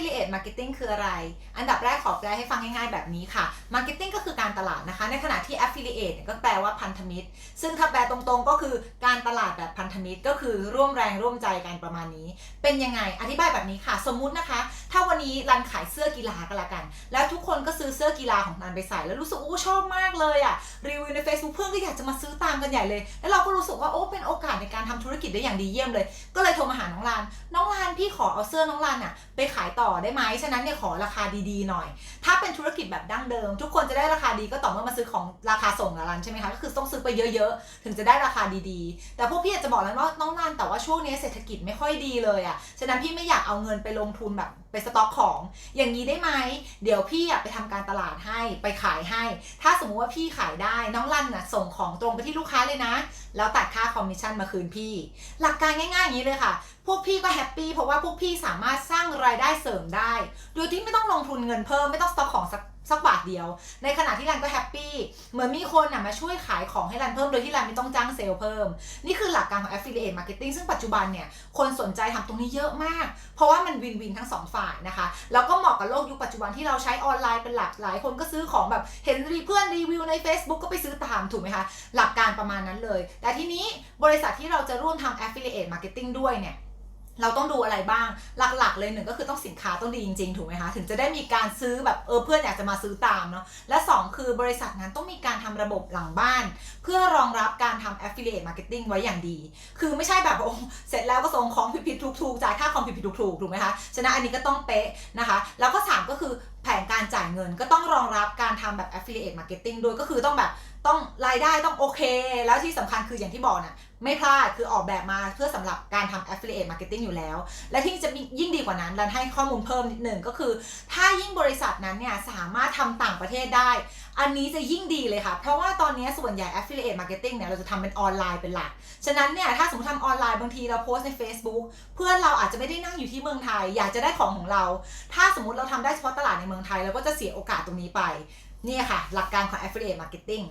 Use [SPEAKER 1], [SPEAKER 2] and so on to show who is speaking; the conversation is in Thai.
[SPEAKER 1] affiliate marketing คืออะไร อันดับแรกขอแปลให้ฟังง่ายๆแบบนี้ค่ะ marketing ก็คือการตลาดนะคะ ในขณะที่ affiliate เนี่ยก็แปลว่าพันธมิตร ซึ่งถ้าแปลตรงๆ ก็คือการตลาดแบบพันธมิตร ก็คือร่วมแรงร่วมใจกันประมาณนี้ เป็นยังไง อธิบายแบบนี้ค่ะ สมมุตินะคะ ถ้าวันนี้รันขายเสื้อกีฬาก็แล้วกัน แล้วทุกคนก็ซื้อเสื้อกีฬาของรันไปใส่ แล้วรู้สึกอู้ชอบมากเลยอะรีวิวใน Facebook เพื่อนก็อยากจะมาซื้อตามกันใหญ่เลย แล้วเราก็รู้สึกว่าโอ้เป็นโอกาสในการทำธุรกิจได้อย่างดีเยี่ยมเลย ก็เลย รมาหาน้องลาน น้องลานพี่ขอเอาเสื้อน้องลานอะไปขายต่อได้ไหมฉะนั้นเนี่ยขอราคาดีๆหน่อย ถ้าเป็นธุรกิจแบบดั้งเดิม ทุกคนจะได้ราคาดีก็ต่อเมื่อมาซื้อของราคาส่งกับรันใช่ไหมคะ ก็คือต้องซื้อไปเยอะๆ ถึงจะได้ราคาดีๆ แต่พวกพี่อาจจะบอกแล้วว่าน้องลานแต่ว่าช่วงนี้เศรษฐกิจไม่ค่อยดีเลยอะฉะนั้นพี่ไม่อยากเอาเงินไปลงทุนแบบไปสต็อกของ อย่างนี้ได้ไหม เดี๋ยวพี่อะไปทำการตลาดให้ไปขายให้ ถ้าสมมุติว่าพี่ขายได้น้องลันน่ะส่งของตรงไปที่ลูกค้าเลยนะ แล้วตัดค่าคอมมิชชั่นมาคืนพี่ หลักการง่ายๆอย่างนี้เลยค่ะพวกพี่ก็แฮปปี้เพราะว่าพวกพี่สามารถสร้างรายได้เสริมได้ โดยที่ไม่ต้องลงทุนเงินเพิ่มไม่ต้องสต็อกของสัก สักบาทเดียว ในขณะที่รันก็แฮปปี้เหมือนมีคนนะมาช่วยขายของให้รันเพิ่มโดยที่รันไม่ต้องจ้างเซลล์เพิ่ม นี่คือหลักการของ affiliate marketing ซึ่งปัจจุบันเนี่ยคนสนใจทำตรงนี้เยอะมาก เพราะว่ามันวินวินทั้งสองฝ่ายนะคะ แล้วก็เหมาะกับโลกยุคปัจจุบันที่เราใช้ออนไลน์เป็นหลักหลายคนก็ซื้อของแบบเห็นรีเพื่อนรีวิวใน Facebook ก็ไปซื้อตามถูกไหมคะหลักการประมาณนั้นเลย แต่ทีนี้บริษัทที่เราจะร่วมทำ affiliate marketing ด้วยเนี่ย เราต้องดูอะไรบ้าง หลักๆ เลยหนึ่งก็คือต้องสินค้าต้องดีจริงๆ ถูกไหมคะ ถึงจะได้มีการซื้อแบบเออเพื่อนอยากจะมาซื้อตามเนาะ และ 2 คือบริษัทนั้นต้องมีการทำระบบหลังบ้าน เพื่อรองรับการทำ affiliate marketing ไว้อย่างดี คือไม่ใช่แบบโอ้เสร็จแล้วก็ส่งของผิดๆถูกๆจ่ายค่าคอมผิดๆถูกๆถูกไหมคะ ฉะนั้นอันนี้ก็ต้องเป๊ะนะคะ แล้วก็ 3 ก็คือแผนการจ่ายเงินก็ต้องรองรับการทำแบบ affiliate marketing ด้วยก็คือต้องแบบต้องรายได้ต้องโอเค แล้วที่สำคัญคืออย่างที่บอกน่ะไม่พลาดคือออกแบบมาเพื่อสำหรับการทำ affiliate marketing อยู่แล้ว และที่จะยิ่งดีกว่านั้นรันให้ข้อมูลเพิ่มนิดหนึ่งก็คือ ถ้ายิ่งบริษัทนั้นเนี่ยสามารถทำต่างประเทศได้ อันนี้จะยิ่งดีเลยค่ะ เพราะว่าตอนนี้ส่วนใหญ่ affiliate marketing เนี่ยเราจะทำเป็นออนไลน์เป็นหลัก ฉะนั้นเนี่ยถ้าสมมติทำออนไลน์บางทีเราโพสใน Facebook เพื่อนเราอาจจะไม่ได้นั่งอยู่ที่เมืองไทย อยากจะได้ของของเรา ถ้าสมมติเราทำได้เฉพาะตลาดในเมืองไทยเราก็จะเสียโอกาสตรงนี้ไปนี่ค่ะ หลักการของ affiliate marketing